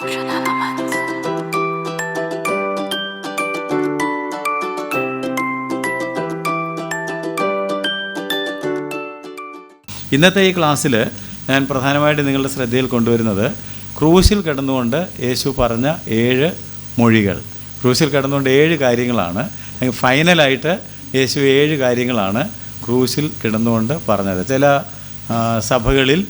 ഇന്നത്തെ ഈ ക്ലാസ്സിൽ ഞാൻ പ്രധാനമായിട്ട് നിങ്ങളുടെ ശ്രദ്ധയിൽ കൊണ്ടുവരുന്നത് ക്രൂശിൽ കിടന്നുകൊണ്ട് യേശു പറഞ്ഞ ഏഴ് മൊഴികൾ. ക്രൂശിൽ കിടന്നുകൊണ്ട് ഏഴ് കാര്യങ്ങളാണ്. ഫൈനലായിട്ട് യേശു ഏഴ് കാര്യങ്ങളാണ് ക്രൂശിൽ കിടന്നുകൊണ്ട് പറഞ്ഞത്. ചില സഭകളിൽ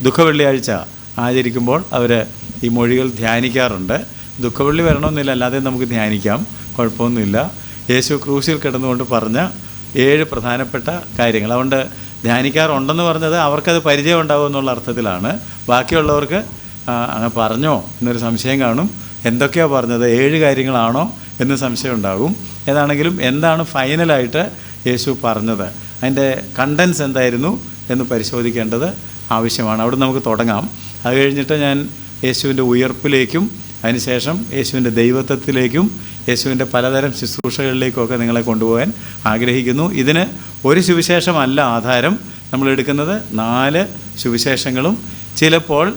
ദുഃഖവെള്ളിയാഴ്ച ആചരിക്കുമ്പോൾ അവർ ഈ മൊഴികൾ ധ്യാനിക്കാറുണ്ട്. ദുഃഖവെള്ളി വരണമെന്നില്ല അല്ലാതെ നമുക്ക് ധ്യാനിക്കാം. കുഴപ്പമൊന്നുമില്ല. യേശു ക്രൂശിൽ കിടന്നുകൊണ്ട് പറഞ്ഞ ഏഴ് പ്രധാനപ്പെട്ട കാര്യങ്ങൾ. അതുകൊണ്ട് ധ്യാനിക്കാറുണ്ടെന്ന് പറഞ്ഞത് അവർക്കത് പരിചയം ഉണ്ടാവും എന്നുള്ള അർത്ഥത്തിലാണ്. ബാക്കിയുള്ളവർക്ക് അങ്ങനെ അങ്ങ് പറഞ്ഞോ എന്നൊരു സംശയം കാണും. എന്തൊക്കെയാണ് പറഞ്ഞത്? ഏഴ് കാര്യങ്ങളാണോ എന്ന് സംശയം ഉണ്ടാകും ഏതാണെങ്കിലും എന്താണ് ഫൈനലായിട്ട് യേശു പറഞ്ഞത്? അതിന്റെ കണ്ടൻസ് എന്തായിരുന്നു എന്ന് പരിശോധിക്കേണ്ടത് ആവശ്യമാണ്. അവിടെ നമുക്ക് തുടങ്ങാം. അത് കഴിഞ്ഞിട്ട് ഞാൻ യേശുവിന്റെ ഉയർപ്പിലേക്കും അതിനുശേഷം യേശുവിന്റെ ദൈവത്വത്തിലേക്കും യേശുവിന്റെ പലതരം ശുശ്രൂഷകളിലേക്കുമൊക്കെ നിങ്ങളെ കൊണ്ടുപോകാൻ ആഗ്രഹിക്കുന്നു. ഇതിന് ഒരു സുവിശേഷമല്ല ആധാരം. നമ്മൾ എടുക്കുന്നത് നാല് സുവിശേഷങ്ങളും ചിലപ്പോൾ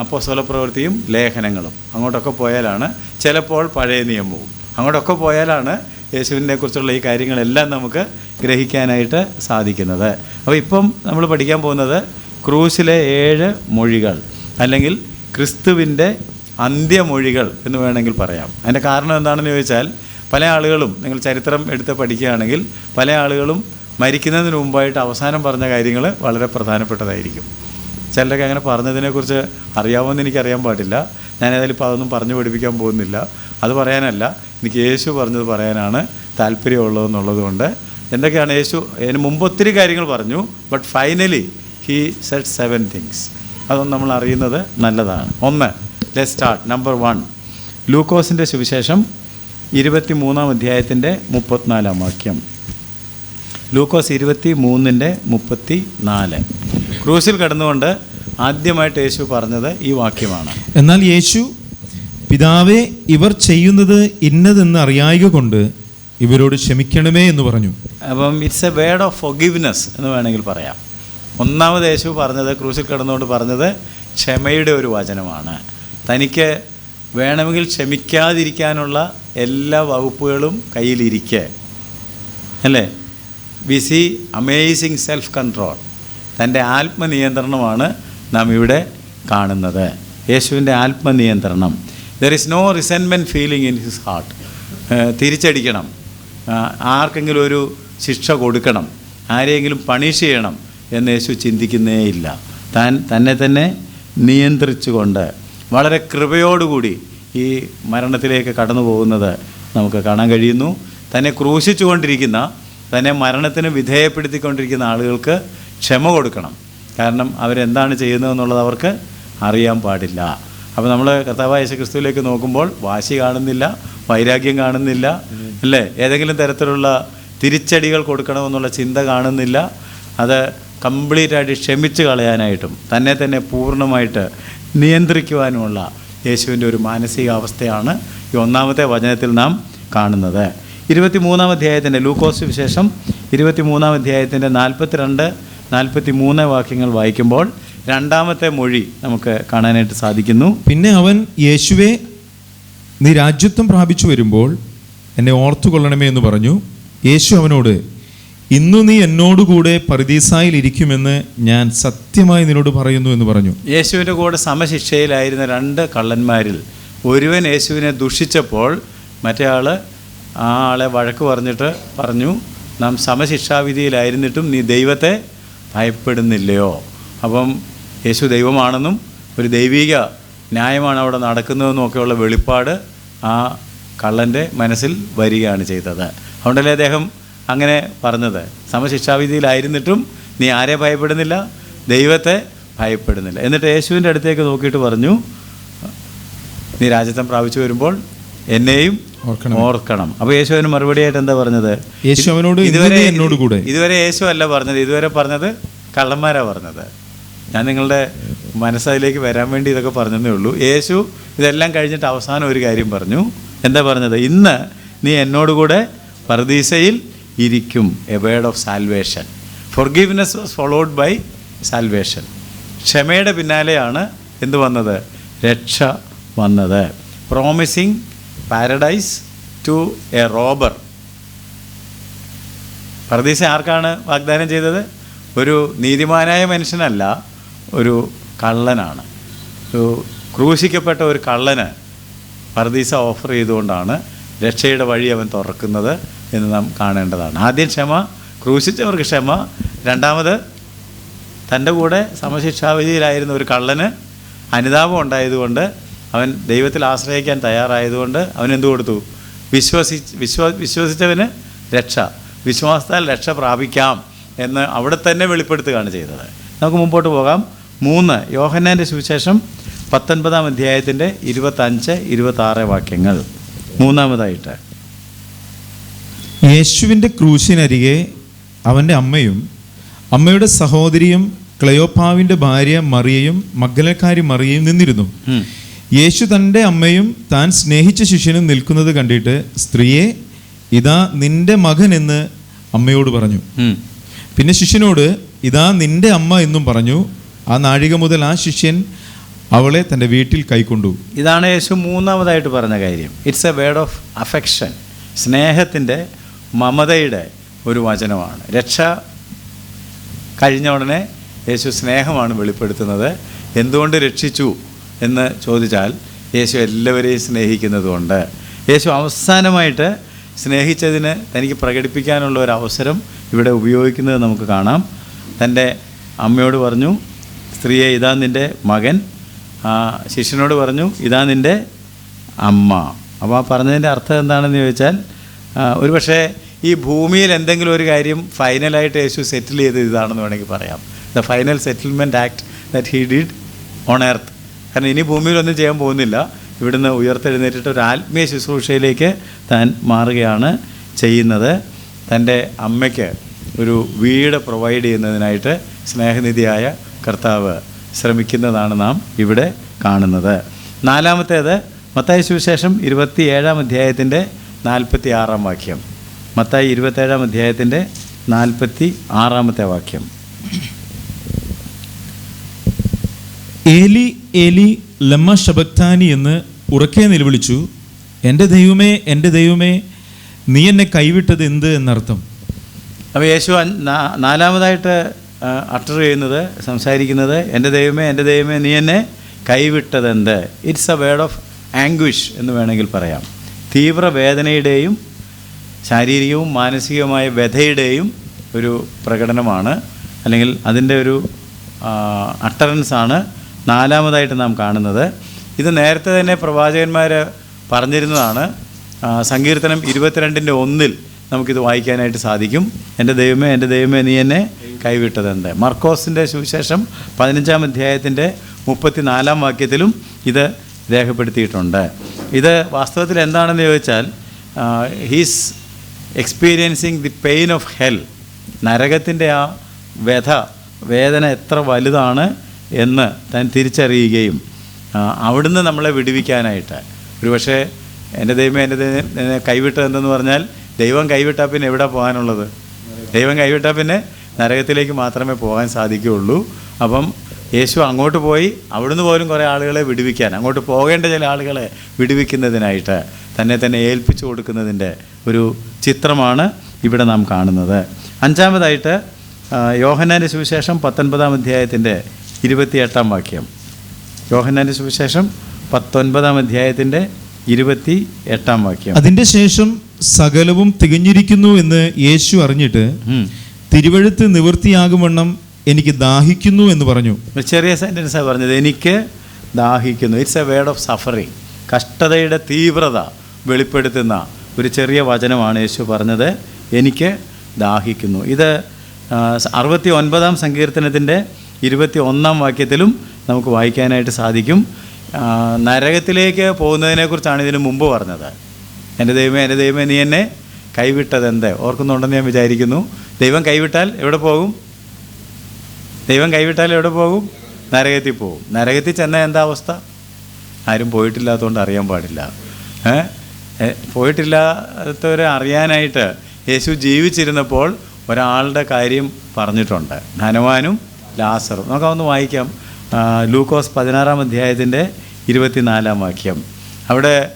അപ്പോസ്തല പ്രവൃത്തിയും ലേഖനങ്ങളും. അങ്ങോട്ടൊക്കെ പോയാലാണ് ചിലപ്പോൾ പഴയ നിയമവും. അങ്ങോട്ടൊക്കെ പോയാലാണ് യേശുവിനെ കുറിച്ചുള്ള ഈ കാര്യങ്ങളെല്ലാം നമുക്ക് ഗ്രഹിക്കാനായിട്ട് സാധിക്കുന്നത്. അപ്പോൾ ഇപ്പം നമ്മൾ പഠിക്കാൻ പോകുന്നത് ക്രൂസിലെ ഏഴ് മൊഴികൾ അല്ലെങ്കിൽ ക്രിസ്തുവിന്റെ അന്ത്യമൊഴികൾ എന്ന് വേണമെങ്കിൽ പറയാം. അതിന്റെ കാരണം എന്താണെന്ന് ചോദിച്ചാൽ പല ആളുകളും നിങ്ങൾ ചരിത്രം എടുത്ത് പഠിക്കുകയാണെങ്കിൽ പല ആളുകളും മരിക്കുന്നതിന് മുമ്പായിട്ട് അവസാനം പറഞ്ഞ കാര്യങ്ങൾ വളരെ പ്രധാനപ്പെട്ടതായിരിക്കും. ചിലരൊക്കെ അങ്ങനെ പറഞ്ഞതിനെക്കുറിച്ച് അറിയാമെന്ന് എനിക്കറിയാൻ പാടില്ല. ഞാൻ ഏതായാലും ഇപ്പോൾ അതൊന്നും പറഞ്ഞു പഠിപ്പിക്കാൻ പോകുന്നില്ല. അത് പറയാനല്ല. എനിക്ക് യേശു പറഞ്ഞത് പറയാനാണ് താല്പര്യമുള്ളതെന്നുള്ളത് കൊണ്ട് എന്തൊക്കെയാണ് യേശു അതിന് മുമ്പ് ഒത്തിരി കാര്യങ്ങൾ പറഞ്ഞു but finally he set seven things അതൊന്നും നമ്മൾ അറിയുന്നത് നല്ലതാണ്. ഒന്ന് ലെ സ്റ്റാർട്ട് നമ്പർ വൺ ലൂക്കോസിന്റെ സുവിശേഷം ഇരുപത്തി മൂന്നാം അധ്യായത്തിന്റെ മുപ്പത്തിനാലാം വാക്യം. ലൂക്കോസ് ഇരുപത്തി മൂന്നിന്റെ മുപ്പത്തി നാല് ക്രൂസിൽ കടന്നുകൊണ്ട് ആദ്യമായിട്ട് യേശു പറഞ്ഞത് ഈ വാക്യമാണ്. എന്നാൽ യേശു പിതാവേ ഇവർ ചെയ്യുന്നത് ഇന്നതെന്ന് അറിയായിക കൊണ്ട് ഇവരോട് ക്ഷമിക്കണമേ എന്ന് പറഞ്ഞു. അപ്പം it's a word of forgiveness എന്ന് വേണമെങ്കിൽ പറയാം. ഒന്നാമത് യേശു പറഞ്ഞത് ക്രൂസിൽ കിടന്നുകൊണ്ട് പറഞ്ഞത് ക്ഷമയുടെ ഒരു വചനമാണ്. തനിക്ക് വേണമെങ്കിൽ ക്ഷമിക്കാതിരിക്കാനുള്ള എല്ലാ വകുപ്പുകളും കയ്യിലിരിക്കെ. അല്ലേ? We see amazing self control. തന്റെ ആത്മനിയന്ത്രണമാണ് നാം ഇവിടെ കാണുന്നത്. യേശുവിന്റെ ആത്മനിയന്ത്രണം. There is no resentment feeling in his heart തിരിച്ചടിക്കണം. ആർക്കെങ്കിലും ഒരു ശിക്ഷ കൊടുക്കണം. ആരെയെങ്കിലും പണിഷ് ചെയ്യണം. എന്ന് യേശു ചിന്തിക്കുന്നേയില്ല. താൻ തന്നെ തന്നെ നിയന്ത്രിച്ചുകൊണ്ട് വളരെ കൃപയോടുകൂടി ഈ മരണത്തിലേക്ക് കടന്നു പോകുന്നത് നമുക്ക് കാണാൻ കഴിയുന്നു. തന്നെ ക്രൂശിച്ചുകൊണ്ടിരിക്കുന്ന തന്നെ മരണത്തിന് വിധേയപ്പെടുത്തിക്കൊണ്ടിരിക്കുന്ന ആളുകൾക്ക് ക്ഷമ കൊടുക്കണം. കാരണം അവരെന്താണ് ചെയ്യുന്നതെന്നുള്ളത് അവർക്ക് അറിയാൻ പാടില്ല. അപ്പോൾ നമ്മൾ കർത്താവായ യേശു ക്രിസ്തുവിലേക്ക് നോക്കുമ്പോൾ വാശി കാണുന്നില്ല വൈരാഗ്യം കാണുന്നില്ല അല്ലേ? ഏതെങ്കിലും തരത്തിലുള്ള തിരിച്ചടികൾ കൊടുക്കണമെന്നുള്ള ചിന്ത കാണുന്നില്ല. അത് കംപ്ലീറ്റ് ആയിട്ട് ക്ഷമിച്ച് കളയാനായിട്ടും തന്നെ തന്നെ പൂർണമായിട്ട് നിയന്ത്രിക്കുവാനുമുള്ള യേശുവിന്റെ ഒരു മാനസികാവസ്ഥയാണ് ഈ ഒന്നാമത്തെ വചനത്തിൽ നാം കാണുന്നത്. ഇരുപത്തി മൂന്നാം അധ്യായത്തിന്റെ ലൂക്കോസ് വിശേഷം ഇരുപത്തി മൂന്നാം അധ്യായത്തിന്റെ നാൽപ്പത്തിരണ്ട് നാൽപ്പത്തി മൂന്ന് വാക്യങ്ങൾ വായിക്കുമ്പോൾ രണ്ടാമത്തെ മൊഴി നമുക്ക് കാണാനായിട്ട് സാധിക്കുന്നു. പിന്നെ അവൻ യേശുവെ നീ രാജ്യത്വം പ്രാപിച്ചു വരുമ്പോൾ എന്നെ ഓർത്തു കൊള്ളണമേ എന്ന് പറഞ്ഞു. യേശു അവനോട് ഇന്നു നീ എന്നോടുകൂടെ പരദീസായിൽ ഇരിക്കുമെന്ന് ഞാൻ സത്യമായി നിന്നോട് പറയുന്നു എന്ന് പറഞ്ഞു. യേശുവിന്റെ കൂടെ സമശിക്ഷയിലായിരുന്ന രണ്ട് കള്ളന്മാരിൽ ഒരുവൻ യേശുവിനെ ദുഷിച്ചപ്പോൾ മറ്റേ ആൾ ആ ആളെ വഴക്ക് പറഞ്ഞിട്ട് പറഞ്ഞു നാം സമശിക്ഷാവിധിയിലായിരുന്നിട്ടും നീ ദൈവത്തെ ഭയപ്പെടുന്നില്ലയോ? അപ്പം യേശു ദൈവമാണെന്നും ഒരു ദൈവിക ന്യായമാണ് അവിടെ നടക്കുന്നതെന്നും ഒക്കെയുള്ള വെളിപ്പാട് ആ കള്ളന്റെ മനസ്സിൽ വരികയാണ് ചെയ്തത്. അതുകൊണ്ടല്ലേ അദ്ദേഹം അങ്ങനെ പറഞ്ഞത്. സമശിക്ഷാവിധിയിലായിരുന്നിട്ടും നീ ആരെ ഭയപ്പെടുന്നില്ല? ദൈവത്തെ ഭയപ്പെടുന്നില്ല. എന്നിട്ട് യേശുവിന്റെ അടുത്തേക്ക് നോക്കിയിട്ട് പറഞ്ഞു നീ രാജ്യത്വം പ്രാപിച്ചു വരുമ്പോൾ എന്നെയും ഓർക്കണം. ഓർക്കണം. അപ്പോൾ മറുപടി മറുപടിയായിട്ട് എന്താ പറഞ്ഞത്? യേശു അവനോട് ഇതുവരെ എന്നോട് കൂടെ. ഇതുവരെ യേശു അല്ല പറഞ്ഞത്. ഇതുവരെ പറഞ്ഞത് കള്ളന്മാരാ പറഞ്ഞത്. ഞാൻ നിങ്ങളുടെ മനസ്സതിലേക്ക് വരാൻ വേണ്ടി ഇതൊക്കെ പറഞ്ഞതേ ഉള്ളൂ. യേശു ഇതെല്ലാം കഴിഞ്ഞിട്ട് അവസാനം ഒരു കാര്യം പറഞ്ഞു. എന്താ പറഞ്ഞത്? ഇന്ന് നീ എന്നോടുകൂടെ പർദീസയിൽ ഇരിക്കും a word of salvation forgiveness was followed by salvation ക്ഷമയുടെ പിന്നാലെയാണ് എന്ത് വന്നത്? രക്ഷ വന്നത്. Promising paradise to a robber പർദീസ ആർക്കാണ് വാഗ്ദാനം ചെയ്തത്? ഒരു നീതിമാനായ മനുഷ്യനല്ല ഒരു കള്ളനാണ്. ഒരു ക്രൂശിക്കപ്പെട്ട ഒരു കള്ളന് പർദീസ ഓഫർ ചെയ്തുകൊണ്ടാണ് രക്ഷയുടെ വഴി അവൻ തുറക്കുന്നത്. എന്ന് നാം കാണേണ്ടതാണ്. ആദ്യം ക്ഷമ ക്രൂശിച്ചവർക്ക് ക്ഷമ. രണ്ടാമത് തന്റെ കൂടെ സമശിക്ഷാവിധിയിലായിരുന്ന ഒരു കള്ളന് അനുതാപം ഉണ്ടായതുകൊണ്ട് അവൻ ദൈവത്തിൽ ആശ്രയിക്കാൻ തയ്യാറായതുകൊണ്ട് അവൻ എന്തു കൊടുത്തു? വിശ്വസി വിശ്വ വിശ്വസിച്ചവന് രക്ഷ. വിശ്വാസത്താൽ രക്ഷ പ്രാപിക്കാം എന്ന് അവിടെ തന്നെ വെളിപ്പെടുത്തുകയാണ് ചെയ്തത്. നമുക്ക് മുമ്പോട്ട് പോകാം. മൂന്ന് യോഹന്നാന്റെ സുവിശേഷം പത്തൊൻപതാം അധ്യായത്തിന്റെ ഇരുപത്തഞ്ച് ഇരുപത്താറ് വാക്യങ്ങൾ. മൂന്നാമതായിട്ട് യേശുവിന്റെ ക്രൂശിനരികെ അവന്റെ അമ്മയും അമ്മയുടെ സഹോദരിയും ക്ലയോപ്പാവിന്റെ ഭാര്യ മറിയയും മഗ്ഗലക്കാരി മറിയയും നിന്നിരുന്നു. യേശു തന്റെ അമ്മയും താൻ സ്നേഹിച്ച ശിഷ്യനും നിൽക്കുന്നത് കണ്ടിട്ട് സ്ത്രീയെ ഇതാ നിന്റെ മകൻ എന്ന് അമ്മയോട് പറഞ്ഞു. പിന്നെ ശിഷ്യനോട് ഇതാ നിന്റെ അമ്മ എന്നും പറഞ്ഞു. ആ നാഴിക മുതൽ ആ ശിഷ്യൻ അവളെ തന്റെ വീട്ടിൽ കൈക്കൊണ്ടു. ഇതാണ് യേശു മൂന്നാമതായിട്ട് പറഞ്ഞ കാര്യം. It's a word of affection സ്നേഹത്തിന്റെ മമതയുടെ ഒരു വചനമാണ്. രക്ഷ കഴിഞ്ഞ ഉടനെ യേശു സ്നേഹമാണ് വെളിപ്പെടുത്തുന്നത്. എന്തുകൊണ്ട് രക്ഷിച്ചു എന്ന് ചോദിച്ചാൽ യേശു എല്ലാവരെയും സ്നേഹിക്കുന്നതുകൊണ്ട്. യേശു അവസാനമായിട്ട് സ്നേഹിച്ചതിന് തനിക്ക് പ്രകടിപ്പിക്കാനുള്ള ഒരു അവസരം ഇവിടെ ഉപയോഗിക്കുന്നത് നമുക്ക് കാണാം. തന്റെ അമ്മയോട് പറഞ്ഞു സ്ത്രീയെ ഇതാ നിന്റെ മകൻ. ശിഷ്യനോട് പറഞ്ഞു ഇതാ നിന്റെ അമ്മ. അപ്പോൾ ആ പറഞ്ഞതിന്റെ അർത്ഥം എന്താണെന്ന് ചോദിച്ചാൽ ഒരു ഒരുപക്ഷേ ഈ ഭൂമിയിൽ എന്തെങ്കിലും ഒരു കാര്യം ഫൈനലായിട്ട് യേശു സെറ്റിൽ ചെയ്ത ഇതാണെന്ന് വേണമെങ്കിൽ പറയാം. The final settlement act that he did on earth കാരണം ഇനി ഭൂമിയിലൊന്നും ചെയ്യാൻ പോകുന്നില്ല. ഇവിടുന്ന് ഉയർത്തെഴുന്നേറ്റിട്ട് ഒരു ആത്മീയ ശുശ്രൂഷയിലേക്ക് താൻ മാറുകയാണ് ചെയ്യുന്നത്. തന്റെ അമ്മയ്ക്ക് ഒരു വീട് പ്രൊവൈഡ് ചെയ്യുന്നതിനായിട്ട് സ്നേഹനിധിയായ കർത്താവ് ശ്രമിക്കുന്നതാണ് നാം ഇവിടെ കാണുന്നത്. നാലാമത്തേത് മത്തായ സുവിശേഷം ഇരുപത്തി ഏഴാം അധ്യായത്തിന്റെ നാൽപ്പത്തി ആറാം വാക്യം. മത്തായി ഇരുപത്തേഴാം അധ്യായത്തിന്റെ നാൽപ്പത്തി ആറാമത്തെ വാക്യം. എലി എലി ലമ്മ ശബക്താനി എന്ന് ഉറക്കെ നിലവിളിച്ചു എന്റെ ദൈവമേ എന്റെ ദൈവമേ നീ എന്നെ കൈവിട്ടത് എന്ത്? എന്നർത്ഥം. അപ്പോൾ യേശു നാലാമതായിട്ട് അട്ടർ ചെയ്യുന്നത് സംസാരിക്കുന്നത് എന്റെ ദൈവമേ എന്റെ ദൈവമേ നീ എന്നെ കൈവിട്ടതെന്ത്? It's a word of anguish എന്ന് വേണമെങ്കിൽ പറയാം. തീവ്ര വേദനയുടെയും ശാരീരികവും മാനസികവുമായ വ്യഥയുടെയും ഒരു പ്രകടനമാണ്. അല്ലെങ്കിൽ അതിന്റെ ഒരു അട്ടറൻസാണ് നാലാമതായിട്ട് നാം കാണുന്നത്. ഇത് നേരത്തെ തന്നെ പ്രവാചകന്മാർ പറഞ്ഞിരുന്നതാണ്. സങ്കീർത്തനം ഇരുപത്തിരണ്ടിന്റെ ഒന്നിൽ നമുക്കിത് വായിക്കാനായിട്ട് സാധിക്കും. എന്റെ ദൈവമേ എന്റെ ദൈവമേ നീ എന്നെ കൈവിട്ടതെന്ത്? മർക്കോസിന്റെ സുവിശേഷം പതിനഞ്ചാം അധ്യായത്തിന്റെ മുപ്പത്തിനാലാം വാക്യത്തിലും ഇത് രേഖപ്പെടുത്തിയിട്ടുണ്ട്. ഇത് വാസ്തവത്തിൽ എന്താണെന്ന് ചോദിച്ചാൽ he's experiencing the pain of hell നരകത്തിന്റെ ആ വ്യഥ വേദന എത്ര വലുതാണ് എന്ന് താൻ തിരിച്ചറിയുകയും അവിടുന്ന് നമ്മളെ വിടുവിക്കാനായിട്ട്. ഒരുപക്ഷെ എന്റെ ദൈവം എന്റെ ദൈവം എന്നെ കൈവിട്ടതെന്തെന്ന് പറഞ്ഞാൽ ദൈവം കൈവിട്ടാൽ പിന്നെ എവിടെ പോകാനുള്ളത്? ദൈവം കൈവിട്ടാൽ പിന്നെ നരകത്തിലേക്ക് മാത്രമേ പോകാൻ സാധിക്കുകയുള്ളൂ. അപ്പം യേശു അങ്ങോട്ട് പോയി അവിടുന്ന് പോലും കുറേ ആളുകളെ വിടുവിക്കാൻ അങ്ങോട്ട് പോകേണ്ട ചില ആളുകളെ വിടുവിക്കുന്നതിനായിട്ട് തന്നെ തന്നെ ഏൽപ്പിച്ചു കൊടുക്കുന്നതിന്റെ ഒരു ചിത്രമാണ് ഇവിടെ നാം കാണുന്നത്. അഞ്ചാമതായിട്ട് യോഹന്നാന്റെ സുവിശേഷം പത്തൊൻപതാം അധ്യായത്തിന്റെ ഇരുപത്തിയെട്ടാം വാക്യം. യോഹന്നാന്റെ സുവിശേഷം പത്തൊൻപതാം അധ്യായത്തിന്റെ ഇരുപത്തി എട്ടാം വാക്യം. അതിന്റെ ശേഷം സകലവും തികഞ്ഞിരിക്കുന്നു എന്ന് യേശു അറിഞ്ഞിട്ട്. തിരുവഴുത്ത് നിവൃത്തിയാകും വണ്ണം എനിക്ക് ദാഹിക്കുന്നു എന്ന് പറഞ്ഞു. ഒരു ചെറിയ സെന്റൻസാണ് പറഞ്ഞത് എനിക്ക് ദാഹിക്കുന്നു. It's a word of suffering കഷ്ടതയുടെ തീവ്രത. വെളിപ്പെടുത്തുന്ന ഒരു ചെറിയ വചനമാണ് യേശു പറഞ്ഞത്. എനിക്ക് ദാഹിക്കുന്നു. ഇത് അറുപത്തി ഒൻപതാം സങ്കീർത്തനത്തിന്റെ ഇരുപത്തി ഒന്നാം വാക്യത്തിലും നമുക്ക് വായിക്കാനായിട്ട് സാധിക്കും. നരകത്തിലേക്ക് പോകുന്നതിനെക്കുറിച്ചാണ് ഇതിനു മുമ്പ് പറഞ്ഞത്. എന്റെ ദൈവമേ എന്റെ ദൈവമേ നീ എന്നെ കൈവിട്ടത് എന്ത് ഓർക്കുന്നുണ്ടെന്ന് ഞാൻ വിചാരിക്കുന്നു. ദൈവം കൈവിട്ടാൽ എവിടെ പോകും? ദൈവം കൈവിട്ടാൽ എവിടെ പോകും? നരകത്തിൽ പോകും. നരകത്തിൽ ചെന്നാൽ എന്താ അവസ്ഥ? ആരും പോയിട്ടില്ലാത്തതുകൊണ്ട് അറിയാൻ പാടില്ല. ഏ? പോയിട്ടില്ലാത്തവരെ അറിയാനായിട്ട് യേശു ജീവിച്ചിരുന്നപ്പോൾ ഒരാളുടെ കാര്യം പറഞ്ഞിട്ടുണ്ട്. ധനവാനും ലാസറും. നമുക്കൊന്ന് വായിക്കാം. ലൂക്കോസ് പതിനാറാം അധ്യായത്തിന്റെ ഇരുപത്തിനാലാം വാക്യം. അവിടെ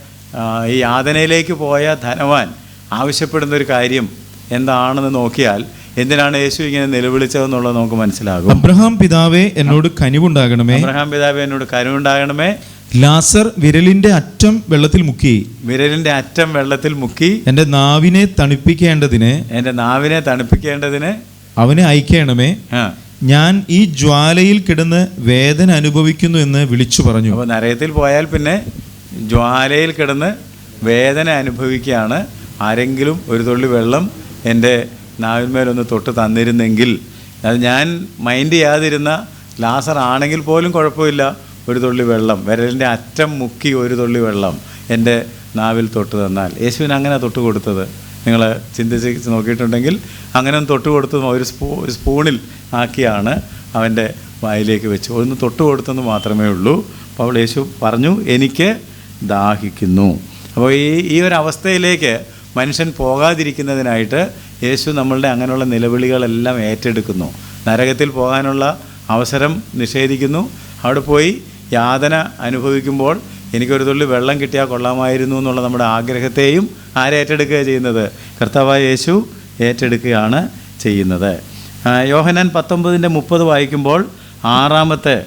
ഈ യാതനയിലേക്ക് പോയ ധനവാൻ ആവശ്യപ്പെടുന്ന ഒരു കാര്യം എന്താണെന്ന് നോക്കിയാൽ എന്തിനാണ് യേശു ഇങ്ങനെ നിലവിളിച്ചതെന്നുള്ളത് നമുക്ക് മനസ്സിലാകും. അബ്രഹാം പിതാവേ എന്നോട് കനിവുണ്ടാകണമേ. അബ്രഹാം പിതാവേ എന്നോട് കരുവുണ്ടാകണമേ ലാസർ വിരലിന്റെ അറ്റം വെള്ളത്തിൽ മുക്കി. വിരലിന്റെ അറ്റം വെള്ളത്തിൽ മുക്കി. എന്റെ നാവിനെ തണുപ്പിക്കേണ്ടതിന് എന്റെ നാവിനെ തണുപ്പിക്കേണ്ടതിന് അവനെ അയക്കണമേ. ഞാൻ ഈ ജ്വാലയിൽ കിടന്ന് വേദന അനുഭവിക്കുന്നു എന്ന് വിളിച്ചു പറഞ്ഞു. അപ്പോൾ നരയത്തിൽ പോയാൽ പിന്നെ ജ്വാലയിൽ കിടന്ന് വേദന അനുഭവിക്കുകയാണ്. ആരെങ്കിലും ഒരു തുള്ളി വെള്ളം എന്റെ നാവിന്മേലൊന്ന് തൊട്ട് തന്നിരുന്നെങ്കിൽ. അത് ഞാൻ മൈൻഡ് ചെയ്യാതിരുന്ന ലാസർ ആണെങ്കിൽ പോലും കുഴപ്പമില്ല. ഒരു തുള്ളി വെള്ളം വിരലിന്റെ അറ്റം മുക്കി ഒരു തുള്ളി വെള്ളം എന്റെ നാവിൽ തൊട്ട് തന്നാൽ. യേശുവിന് അങ്ങനെ തൊട്ട് കൊടുത്തത്. നിങ്ങൾ ചിന്തിച്ച് നോക്കിയിട്ടുണ്ടെങ്കിൽ അങ്ങനെ തൊട്ട് കൊടുത്തത് ഒരു സ്പൂ സ്പൂണിൽ ആക്കിയാണ് അവന്റെ വായിലേക്ക് വെച്ച്. ഒന്ന് തൊട്ട് കൊടുത്തെന്ന് മാത്രമേ ഉള്ളൂ. അപ്പോൾ യേശു പറഞ്ഞു എനിക്ക് ദാഹിക്കുന്നു. അപ്പോൾ ഈ ഈ ഒരു അവസ്ഥയിലേക്ക് മനുഷ്യൻ പോകാതിരിക്കുന്നതിനായിട്ട് യേശു നമ്മളുടെ അങ്ങനെയുള്ള നിലവിളികളെല്ലാം ഏറ്റെടുക്കുന്നു. നരകത്തിൽ പോകാനുള്ള അവസരം നിഷേധിക്കുന്നു. അവിടെ പോയി യാതന അനുഭവിക്കുമ്പോൾ എനിക്കൊരു തുള്ളി വെള്ളം കിട്ടിയാൽ കൊള്ളാമായിരുന്നു എന്നുള്ള നമ്മുടെ ആഗ്രഹത്തെയും ആരേറ്റെടുക്കുക ചെയ്യുന്നത്? കർത്താവായ യേശു ഏറ്റെടുക്കുകയാണ് ചെയ്യുന്നത്. യോഹനാൻ പത്തൊമ്പതിന്റെ മുപ്പത് വായിക്കുമ്പോൾ ആറാമത്തെ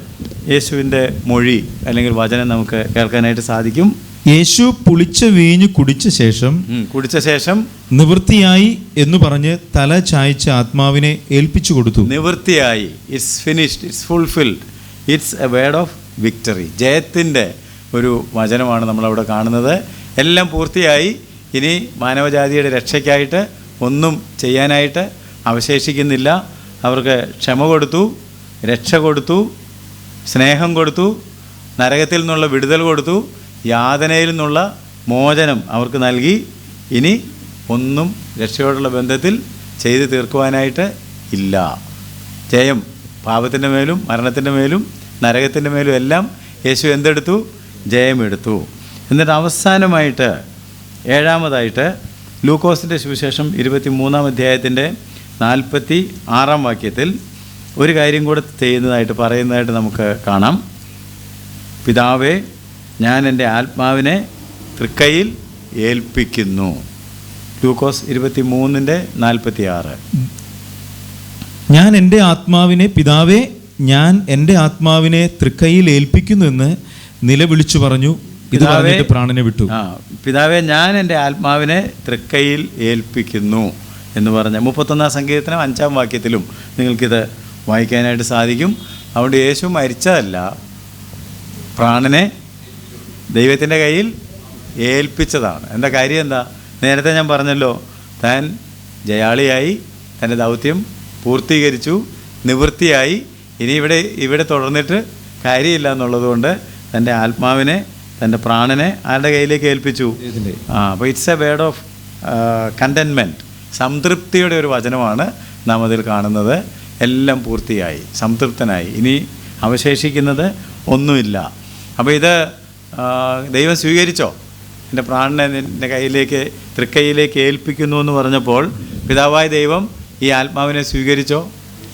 യേശുവിന്റെ മൊഴി അല്ലെങ്കിൽ വചനം നമുക്ക് കേൾക്കാനായിട്ട് സാധിക്കും. യേശു പുളിച്ച വീഞ്ഞ് കുടിച്ച ശേഷം കുടിച്ച ശേഷം നിവൃത്തിയായി എന്ന് പറഞ്ഞ് തല ചായ്ച്ച ആത്മാവിനെ ഏൽപ്പിച്ചു കൊടുത്തു. നിവൃത്തിയായി. It's finished it's fulfilled it's a word of victory ജയത്തിന്റെ ഒരു വചനമാണ് നമ്മളവിടെ കാണുന്നത്. എല്ലാം പൂർത്തിയായി. ഇനി മാനവജാതിയുടെ രക്ഷയ്ക്കായിട്ട് ഒന്നും ചെയ്യാനായിട്ട് അവശേഷിക്കുന്നില്ല. അവർക്ക് ക്ഷമ കൊടുത്തു രക്ഷ കൊടുത്തു സ്നേഹം കൊടുത്തു നരകത്തിൽ നിന്നുള്ള വിടുതൽ കൊടുത്തു യാതനയിൽ നിന്നുള്ള മോചനം അവർക്ക് നൽകി. ഇനി ഒന്നും രക്ഷയോടുള്ള ബന്ധത്തിൽ ചെയ്തു തീർക്കുവാനായിട്ട് ഇല്ല. ജയം പാപത്തിന്റെ മേലും മരണത്തിന്റെ മേലും നരകത്തിന്റെ മേലും എല്ലാം യേശു എന്തെടുത്തു? ജയമെടുത്തു. എന്നിട്ട് അവസാനമായിട്ട് ഏഴാമതായിട്ട് ലൂക്കോസിന്റെ സുവിശേഷം ഇരുപത്തി മൂന്നാം അധ്യായത്തിന്റെ നാൽപ്പത്തി ആറാം വാക്യത്തിൽ ഒരു കാര്യം കൂടെ ചെയ്യുന്നതായിട്ട് പറയുന്നതായിട്ട് നമുക്ക് കാണാം. പിതാവേ ഞാൻ എന്റെ ആത്മാവിനെ തൃക്കൈയിൽ ഏൽപ്പിക്കുന്നു. ലൂക്കോസ് ഇരുപത്തി മൂന്നിന്റെ നാൽപ്പത്തി ആറ് ഞാൻ എന്റെ ആത്മാവിനെ പിതാവേ ഞാൻ എന്റെ ആത്മാവിനെ തൃക്കൈയിൽ ഏൽപ്പിക്കുന്നു എന്ന് നിലവിളിച്ചു പറഞ്ഞു. ഇത് പറഞ്ഞിട്ട് പ്രാണനെ വിട്ടു. ആ പിതാവെ ഞാൻ എന്റെ ആത്മാവിനെ തൃക്കൈയിൽ ഏൽപ്പിക്കുന്നു എന്ന് പറഞ്ഞ മുപ്പത്തൊന്നാം സംഗീതത്തിനും അഞ്ചാം വാക്യത്തിലും നിങ്ങൾക്കിത് വായിക്കാനായിട്ട് സാധിക്കും. അതുകൊണ്ട് യേശു മരിച്ചതല്ല പ്രാണനെ ദൈവത്തിന്റെ കയ്യിൽ ഏൽപ്പിച്ചതാണ്. എന്റെ കാര്യം എന്താ? നേരത്തെ ഞാൻ പറഞ്ഞല്ലോ താൻ ജയാളിയായി തന്റെ ദൗത്യം പൂർത്തീകരിച്ചു നിവൃത്തിയായി ഇനി ഇവിടെ ഇവിടെ തുടർന്നിട്ട് കാര്യമില്ല എന്നുള്ളതുകൊണ്ട് തന്റെ ആത്മാവിനെ തന്റെ പ്രാണനെ ആരുടെ കയ്യിലേക്ക് ഏൽപ്പിച്ചു? ആ അപ്പോൾ it's a word of contentment സംതൃപ്തിയുടെ ഒരു വചനമാണ് നാം അതിൽ കാണുന്നത്. എല്ലാം പൂർത്തിയായി സംതൃപ്തനായി. ഇനി അവശേഷിക്കുന്നത് ഒന്നുമില്ല. അപ്പോൾ ഇത് ദൈവം സ്വീകരിച്ചോ? എന്റെ പ്രാണനെ നിന്റെ കയ്യിലേക്ക് തൃക്കൈയിലേക്ക് ഏൽപ്പിക്കുന്നു എന്ന് പറഞ്ഞപ്പോൾ പിതാവായ ദൈവം ഈ ആത്മാവിനെ സ്വീകരിച്ചോ?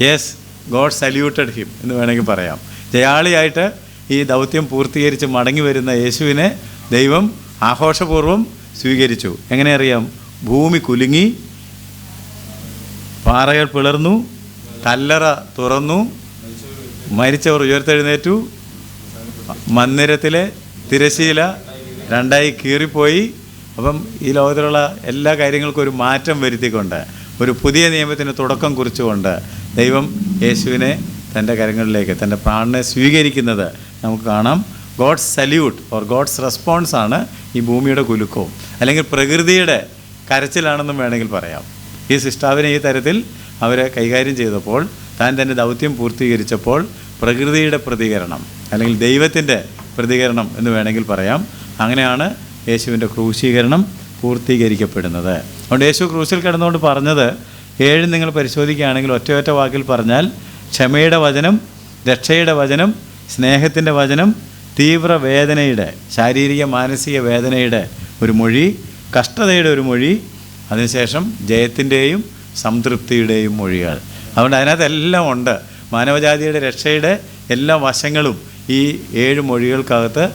യെസ് ഗോഡ് സല്യൂട്ടഡ് ഹിം എന്ന് വേണമെങ്കിൽ പറയാം. ജയാളിയായിട്ട് ഈ ദൗത്യം പൂർത്തീകരിച്ച് മടങ്ങി വരുന്ന യേശുവിനെ ദൈവം ആഘോഷപൂർവം സ്വീകരിച്ചു. എങ്ങനെ അറിയാം? ഭൂമി കുലുങ്ങി പാറകൾ പിളർന്നു കല്ലറ തുറന്നു മരിച്ചവർ ഉയർത്തെഴുന്നേറ്റു മന്ദിരത്തിലെ തിരശീല രണ്ടായി കീറിപ്പോയി. അപ്പം ഈ ലോകത്തിലുള്ള എല്ലാ കാര്യങ്ങൾക്കും ഒരു മാറ്റം വരുത്തിക്കൊണ്ട് ഒരു പുതിയ നിയമത്തിന് തുടക്കം കുറിച്ചുകൊണ്ട് ദൈവം യേശുവിനെ തന്റെ കരങ്ങളിലേക്ക് തന്റെ പ്രാണനെ സ്വീകരിക്കുന്നത് നമുക്ക് കാണാം. God's salute or God's response ആണ് ഈ ഭൂമിയുടെ കുലുക്കവും. അല്ലെങ്കിൽ പ്രകൃതിയുടെ കരച്ചിലാണെന്നും വേണമെങ്കിൽ പറയാം. ഈ സിസ്റ്റാവിനെ ഈ തരത്തിൽ അവരെ കൈകാര്യം ചെയ്തപ്പോൾ താൻ തന്റെ ദൗത്യം പൂർത്തീകരിച്ചപ്പോൾ പ്രകൃതിയുടെ പ്രതികരണം അല്ലെങ്കിൽ ദൈവത്തിന്റെ പ്രതികരണം എന്ന് വേണമെങ്കിൽ പറയാം. അങ്ങനെയാണ് യേശുവിന്റെ ക്രൂശീകരണം പൂർത്തീകരിക്കപ്പെടുന്നത്. അതുകൊണ്ട് യേശു ക്രൂശിൽ കിടന്നുകൊണ്ട് പറഞ്ഞത് ഏഴ് നിങ്ങൾ പരിശോധിക്കുകയാണെങ്കിൽ ഒറ്റ ഒറ്റ വാക്കിൽ പറഞ്ഞാൽ ക്ഷമയുടെ വചനം രക്ഷയുടെ വചനം സ്നേഹത്തിന്റെ വചനം തീവ്ര വേദനയുടെ ശാരീരിക മാനസിക വേദനയുടെ ഒരു മൊഴി കഷ്ടതയുടെ ഒരു മൊഴി അതിനുശേഷം ജയത്തിന്റെയും സംതൃപ്തിയുടെയും മൊഴികൾ. അതുകൊണ്ട് അതിനകത്തെല്ലാം ഉണ്ട്. മാനവജാതിയുടെ രക്ഷയുടെ എല്ലാ വശങ്ങളും ഈ ഏഴ് മൊഴികൾക്കകത്ത്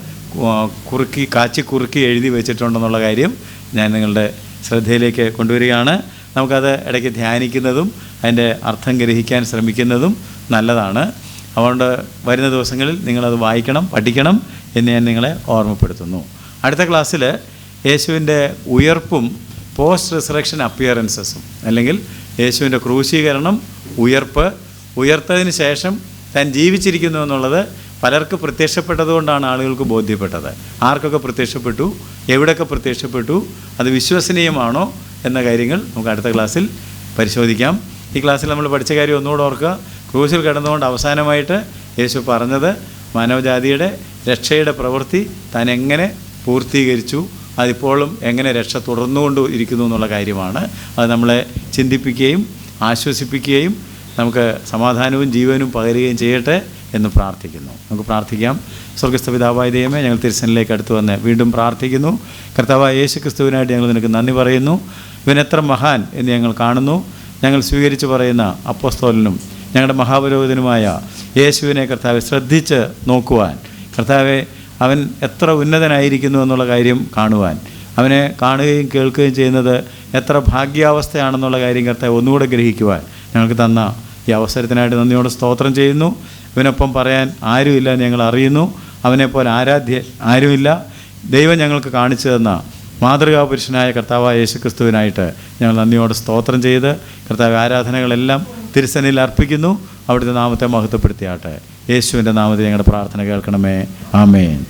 കുറുക്കി കാച്ചി കുറുക്കി എഴുതി വെച്ചിട്ടുണ്ടെന്നുള്ള കാര്യം ഞാൻ നിങ്ങളുടെ ശ്രദ്ധയിലേക്ക് കൊണ്ടുവരികയാണ്. നമുക്കത് ഇടയ്ക്ക് ധ്യാനിക്കുന്നതും അതിന്റെ അർത്ഥം ഗ്രഹിക്കാൻ ശ്രമിക്കുന്നതും നല്ലതാണ്. അതുകൊണ്ട് വരുന്ന ദിവസങ്ങളിൽ നിങ്ങളത് വായിക്കണം പഠിക്കണം എന്ന് ഞാൻ നിങ്ങളെ ഓർമ്മപ്പെടുത്തുന്നു. അടുത്ത ക്ലാസ്സിൽ യേശുവിന്റെ ഉയർപ്പും പോസ്റ്റ് റിസറക്ഷൻ അപ്പിയറൻസസും അല്ലെങ്കിൽ യേശുവിന്റെ ക്രൂശീകരണം ഉയർപ്പ് ഉയർത്തതിന് ശേഷം താൻ ജീവിച്ചിരിക്കുന്നു എന്നുള്ളത് പലർക്ക് പ്രത്യക്ഷപ്പെട്ടതുകൊണ്ടാണ് ആളുകൾക്ക് ബോധ്യപ്പെട്ടത്. ആർക്കൊക്കെ പ്രത്യക്ഷപ്പെട്ടു? എവിടെയൊക്കെ പ്രത്യക്ഷപ്പെട്ടു? അത് വിശ്വസനീയമാണോ എന്ന കാര്യങ്ങൾ നമുക്ക് അടുത്ത ക്ലാസ്സിൽ പരിശോധിക്കാം. ഈ ക്ലാസ്സിൽ നമ്മൾ പഠിച്ച കാര്യം ഒന്നുകൂടെ ഓർക്കുക. ക്രൂസിൽ കിടന്നുകൊണ്ട് അവസാനമായിട്ട് യേശു പറഞ്ഞത് മാനവജാതിയുടെ രക്ഷയുടെ പ്രവൃത്തി താൻ എങ്ങനെ പൂർത്തീകരിച്ചു? അതിപ്പോഴും എങ്ങനെ രക്ഷ തുടർന്നുകൊണ്ട് ഇരിക്കുന്നു എന്നുള്ള കാര്യമാണ്. അത് നമ്മളെ ചിന്തിപ്പിക്കുകയും ആശ്വസിപ്പിക്കുകയും നമുക്ക് സമാധാനവും ജീവനും പകരുകയും ചെയ്യട്ടെ. എന്ന് പ്രാർത്ഥിക്കുന്നു. നമുക്ക് പ്രാർത്ഥിക്കാം. സ്വർഗസ്ഥ പിതാവായ ദൈവമേ ഞങ്ങൾ തിരുസനിലേക്ക് അടുത്ത് വന്ന് വീണ്ടും പ്രാർത്ഥിക്കുന്നു. കർത്താവായ യേശു ക്രിസ്തുവിനായിട്ട് ഞങ്ങൾ നിനക്ക് നന്ദി പറയുന്നു. ഇവനെത്ര മഹാൻ എന്ന് ഞങ്ങൾ കാണുന്നു. ഞങ്ങൾ സ്വീകരിച്ച് പറയുന്ന അപ്പോസ്തോലനും ഞങ്ങളുടെ മഹാപുരോഹിതനുമായ യേശുവിനെ കർത്താവെ ശ്രദ്ധിച്ച് നോക്കുവാൻ. കർത്താവെ അവൻ എത്ര ഉന്നതനായിരിക്കുന്നു എന്നുള്ള കാര്യം കാണുവാൻ. അവനെ കാണുകയും കേൾക്കുകയും ചെയ്യുന്നത് എത്ര ഭാഗ്യാവസ്ഥയാണെന്നുള്ള കാര്യം കർത്താവ് ഒന്നുകൂടെ ഗ്രഹിക്കുവാൻ ഞങ്ങൾക്ക് തന്ന ഈ അവസരത്തിനായിട്ട് നന്ദിയോടെ സ്തോത്രം ചെയ്യുന്നു. ഇവനൊപ്പം പറയാൻ ആരുമില്ല ഞങ്ങൾ അറിയുന്നു. അവനെപ്പോലെ ആരാധ്യ ആരുമില്ല. ദൈവം ഞങ്ങൾക്ക് കാണിച്ചു തന്ന മാതൃകാ പുരുഷനായ കർത്താവായ യേശു ക്രിസ്തുവിനായിട്ട് ഞങ്ങൾ നന്ദിയോടെ സ്തോത്രം ചെയ്ത് കർത്താവ് ആരാധനകളെല്ലാം തിരുസനിൽ അർപ്പിക്കുന്നു. അവിടുത്തെ നാമത്തെ മഹത്വപ്പെടുത്തിയാട്ടെ യേശുവിന്റെ നാമത്തിൽ ഞങ്ങളുടെ പ്രാർത്ഥന കേൾക്കണമേ. ആമേൻ.